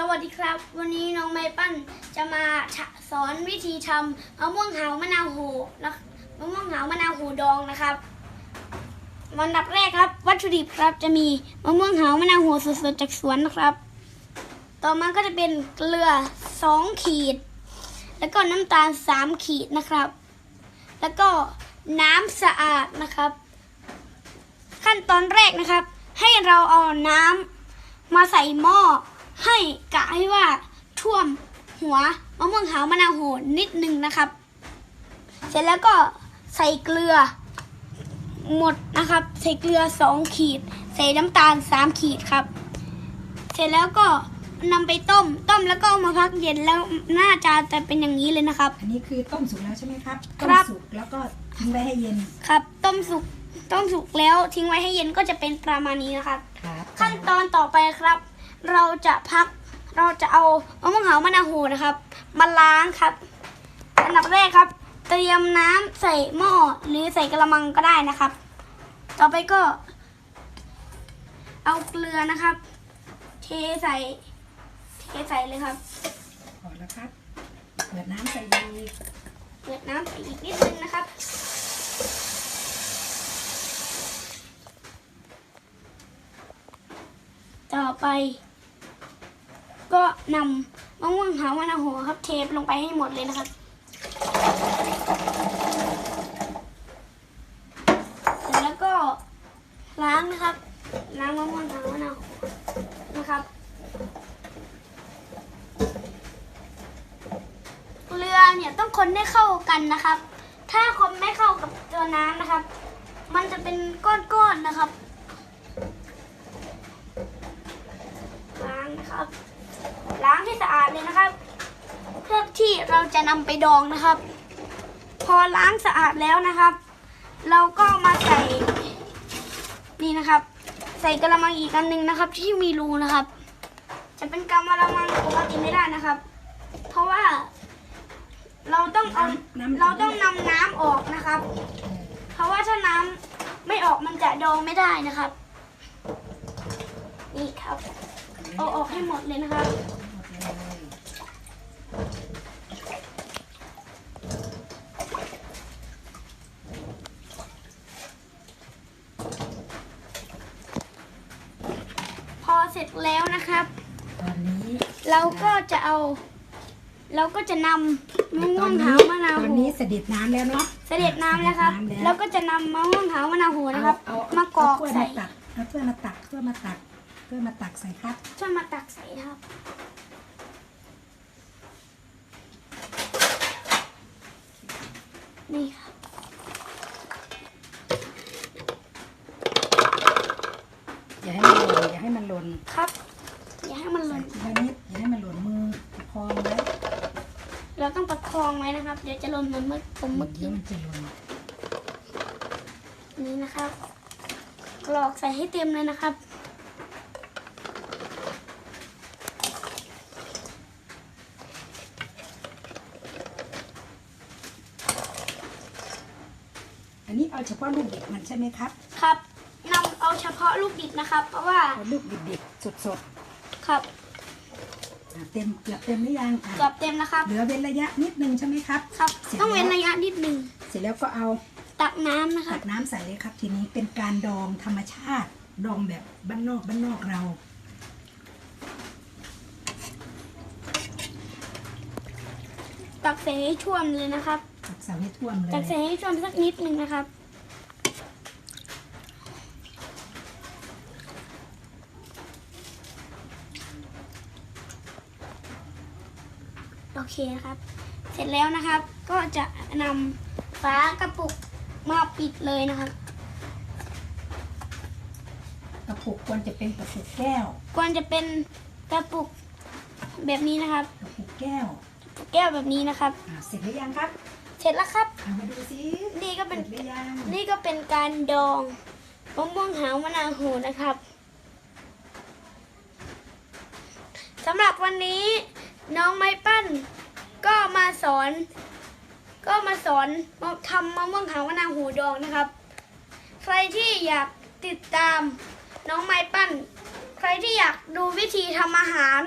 สวัสดีครับ วันนี้น้องไม้ปั้นจะมาสอนวิธีทำมะม่วงหาวมะนาวโหนะมะม่วงหาวมะนาวโหดองนะครับวันดับแรกครับ วัตถุดิบครับจะมีมะม่วงหาวมะนาวโหสดๆจากสวนนะครับ ต่อมาก็จะเป็นเกลือ2ขีด แล้วก็น้ำตาล3ขีดนะครับ แล้วก็น้ำสะอาดนะครับ ขั้นตอนแรกนะครับ ให้เราเอาน้ำมาใส่หม้อ ให้กะให้ว่าท่วมหัวมะม่วงหาวมะนาวโหนิดนึงนะครับ เสร็จแล้วก็ใส่เกลือ หมดนะครับ ใส่เกลือ2ขีด ใส่น้ำตาล3ขีดครับ เสร็จแล้วก็นำไปต้ม ต้มแล้วก็เอามาพักเย็นแล้วหน้าจาจะเป็นอย่างนี้เลยนะครับ อันนี้คือต้มสุกแล้วใช่ไหมครับคต้รัมบสุกแล้วก็ทิ้งไว้ให้เย็นครับ ต้มสุกต้มสุกแล้วทิ้งไว้ให้เย็นก็จะเป็นประมาณนี้นะครับ ครับขั้นตอนต่อไปครับ เราจะพัก เราจะเอามะม่วงหาวมะนาวโหนะครับ มาล้างครับ อันดับแรกครับ เตรียมน้ำใส่หม้อหรือใส่กระมังก็ได้นะครับ ต่อไปก็ เอาเกลือนะครับ เทใส่ เทใส่เลยครับพอแล้วครับเปิดน้ำใส่ดีกเปิดน้ำใส่อีกนิดนึงนะครับต่อไป ก็นำมะม่วงหาวมะนาวโหครับเทลงไปให้หมดเลยนะครับเสร็จแล้วก็ล้างนะครับ ล้างมะม่วงหาวมะนาวโหนะครับเกลือเนี่ยต้องคนให้เข้ากันนะครับ ถ้าคนไม่เข้ากับตัวน้ำนะครับ มันจะเป็นก้อนๆนะครับล้างนะครับ ล้างให้สะอาดเลยนะครับ เพื่อที่เราจะนำไปดองนะครับ พอล้างสะอาดแล้วนะครับ เราก็มาใส่นี่นะครับ ใส่กระมังอีกอันหนึ่งนะครับ ที่มีรูนะครับ จะเป็นกำมะละมังปกติไม่ได้นะครับ เพราะว่าเราต้องเอาน้ำเราต้องนำน้ำออกนะครับ เพราะว่าถ้าน้ำไม่ออกมันจะดองไม่ได้นะครับ นี่ครับ เอาออกให้หมดเลยนะครับหมดเลยพอเสร็จแล้วนะครับ ตอนนี้เราก็จะเอา เราก็จะนำมะม่วงหาวมะนาวตอนโหนี้เสด็จน้ำแล้วเนาะ เสด็จน้ำแล้วครับเสด็จน้ำแล้วก็จะนำมะม่วงหาวมะนาวโหนะครับ เอามากรอกเาถ้วยใส่ มาตักเอาถ้วยมาตักถ้วยมาตัก ถ้วยมาตักใส่ครับ ช่วยมาตักใส่นะครับ นี่ครับ อย่าให้มันหล่นอย่าให้มันหล่นครับ อย่าให้มันหใส่ล่นทีละนิดอย่าให้มันหล่นมือประคองไว้เราต้องประคองไว้นะครับ เดี๋ยวจะหล่นเหมือนเมื่อผมเมื่อเดี๋ยกี้วมันจะหล่นนี้นะครับกรอกใส่ให้เต็มเลยนะครับ อันนี้เอาเฉพาะลูกเด็กมันใช่ไหมครับครับนำเอาเฉพาะลูกดิบนะครับ เพราะว่าเอาลูกเด็กๆสดครับๆอะเต็มเกือบเต็มหรือยังอะเกือบเต็มนะครับ เหลือเว้นระยะนิดนึงใช่ไหมครับ ครับ เสร็จต้องเว้นแล้วระยะนิดหนึ่งเสร็จแล้วก็เอาตักน้ำนะครัตับ กน้ำใส่เลยครับ ทีนี้เป็นการดองธรรมชาติ ดองแบบบ้านนอกบ้านนอกเรา ตักใส่ให้ท่วมเลยนะครับ ตักใส่ให้ท่วมเลยตักใส่ให้ท่วมสักนิดหนึ่งนะครับโอเคนะครับ เสร็จแล้วนะครับ ก็จะนำฝากระปุกมาปิดเลยนะครับ กระปุกควรจะเป็นกระปุกแก้ว ควรจะเป็นกระปุกแบบนี้นะครับ กระปุกแก้วแก้วแบบนี้นะครับอะเสร็จหรือยังครับเส ร็จแล้วครับเอามาดูสินี่ก็เสเป็ร็นจหรือยังนี่ก็เป็นการดองมะม่วงหาวมะนาวโหนะครับสำหรับวันนี้น้องไม้ปั้น ก็มาสอน ก็มาสอนทำมะม่วงหาวมะนาวโหดองนะครับ ใครที่อยากติดตามน้องไม้ปั้น ใครที่อยากดูวิธีทำอาหาร